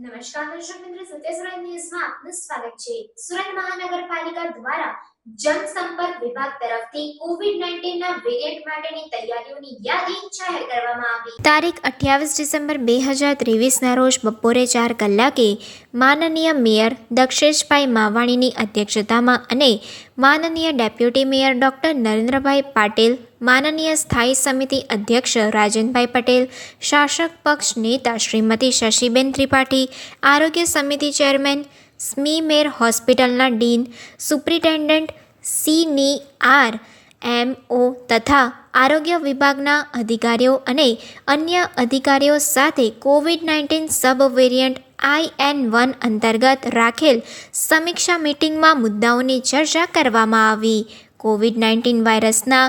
નમસ્કાર દર્શક મિત્રો સત્ય સુરત ન્યૂઝમાં આપનું સ્વાગત છે. સુરત મહાનગરપાલિકા દ્વારા જનસંપર્ક વિભાગ તરફથી કોવિડ નાઇન્ટીનના વેરિયન્ટ માટેની તૈયારીઓની યાદી જાહેર કરવામાં આવી. તારીખ અઠ્યાવીસ ડિસેમ્બર બે હજાર ત્રેવીસના રોજ બપોરે ચાર કલાકે માનનીય મેયર દક્ષેશભાઈ માવાણીની અધ્યક્ષતામાં અને માનનીય deputy mayor doctor Narendrabhai Patil, માનનીય સ્થાયી સમિતિ અધ્યક્ષ રાજનભાઈ પટેલ, શાસક પક્ષ નેતા શ્રીમતી શશીબેન ત્રિપાઠી, આરોગ્ય સમિતિ ચેરમેન સ્મીમેર હોસ્પિટલના ડીન સુપ્રિન્ટેન્ડન્ટ સીની આર, એમ ઓ તથા આરોગ્ય વિભાગના અધિકારીઓ અને અન્ય અધિકારીઓ સાથે Covid nineteen sub variant I N one અંતર્ગત રાખેલ સમીક્ષા મિટિંગમાં મુદ્દાઓની ચર્ચા કરવામાં આવી. કોવિડ નાઇન્ટીન વાયરસના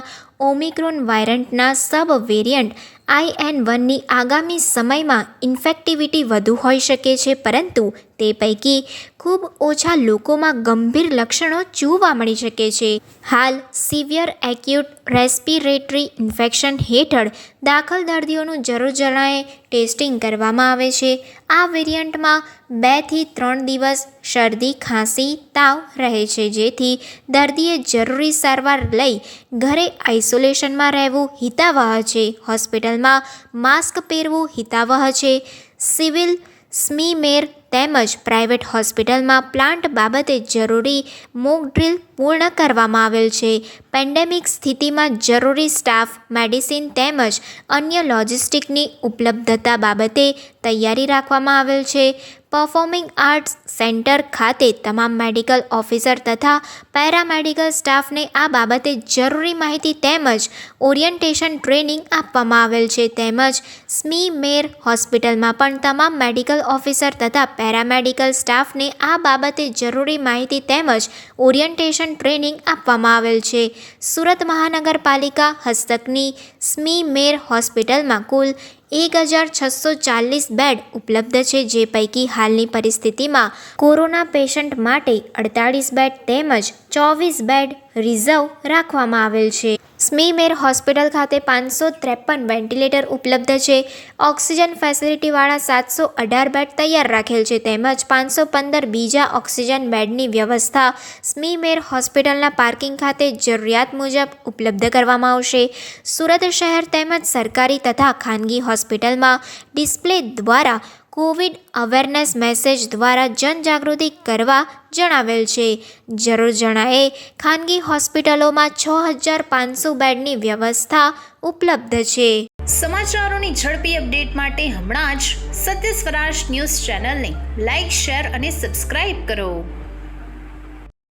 ઓમિક્રોન વાયરન્ટના સબ વેરિયન્ટ આઈ એન વનની આગામી સમયમાં ઇન્ફેક્ટિવિટી વધુ હોઈ શકે છે, પરંતુ તે પૈકી ખૂબ ઓછા લોકોમાં ગંભીર લક્ષણો જોવા મળી શકે છે. હાલ, સિવિયર એક્યુટ રેસ્પિરેટરી ઇન્ફેક્શન હેઠળ દાખલ દર્દીઓનું જરૂર જણાયે ટેસ્ટિંગ કરવામાં આવે છે. આ વેરિયન્ટમાં બેથી ત્રણ દિવસ શરદી, ખાંસી, તાવ રહે છે, જેથી દર્દીએ જરૂરી સારવાર લઈ ઘરે આઇસોલેશનમાં રહેવું હિતાવહ છે. હોસ્પિટલમાં માસ્ક પહેરવું હિતાવહ છે. સિવિલ, સ્મીમેર તેમજ પ્રાઇવેટ હોસ્પિટલમાં પ્લાન્ટ બાબતે જરૂરી મોક ડ્રીલ પૂર્ણ કરવામાં આવેલ છે. પેન્ડેમિક સ્થિતિમાં જરૂરી સ્ટાફ, મેડિસિન તેમજ અન્ય લોજિસ્ટિકની ઉપલબ્ધતા બાબતે તૈયારી રાખવામાં આવેલ છે. પરફોર્મિંગ આર્ટ્સ સેન્ટર ખાતે તમામ મેડિકલ ઓફિસર તથા પેરામેડિકલ સ્ટાફને આ બાબતે જરૂરી માહિતી તેમજ ઓરિયન્ટેશન ટ્રેનિંગ આપવામાં આવેલ છે. તેમજ સ્મી મેર હોસ્પિટલમાં પણ તમામ મેડિકલ ઓફિસર તથા પેરામેડિકલ સ્ટાફને આ બાબતે જરૂરી માહિતી તેમજ ઓરિયન્ટેશન ટ્રેનિંગ આપવામાં આવેલ છે. સુરત મહાનગરપાલિકા હસ્તકની સ્મી મેર હોસ્પિટલમાં કુલ એક હજાર છસો ચાલીસ બેડ ઉપલબ્ધ છે, જે પૈકી હાલની પરિસ્થિતિમાં કોરોના પેશન્ટ માટે અડતાળીસ બેડ તેમજ ચોવીસ બેડ રિઝર્વ રાખવામાં આવેલ છે. સ્મીમેર હોસ્પિટલ ખાતે પાંચસો ત્રેપન વેન્ટિલેટર ઉપલબ્ધ છે. ઓક્સિજન ફેસિલિટીવાળા સાતસો અઢાર બેડ તૈયાર રાખેલ છે. તેમજ પાંચસો પંદર બીજા ઓક્સિજન બેડની વ્યવસ્થા સ્મીમેર હોસ્પિટલના પાર્કિંગ ખાતે જરૂરિયાત મુજબ ઉપલબ્ધ કરવામાં આવશે. સુરત શહેર તેમજ સરકારી તથા ખાનગી હોસ્પિટલમાં ડિસ્પ્લે દ્વારા કોવિડ અવેરનેસ મેસેજ દ્વારા જનજાગૃતિ કરવા જણાવેલ છે. જરૂર જણાએ ખાનગી હોસ્પિટલોમાં છ હજાર પાંચસો બેડની વ્યવસ્થા ઉપલબ્ધ છે. સમાચારોની ઝડપી અપડેટ માટે હમણાં જ સત્ય સ્વરાજ ન્યૂઝ ચેનલને લાઇક શેર અને સબસ્ક્રાઇબ કરો.